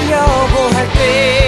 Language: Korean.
하려고 할때.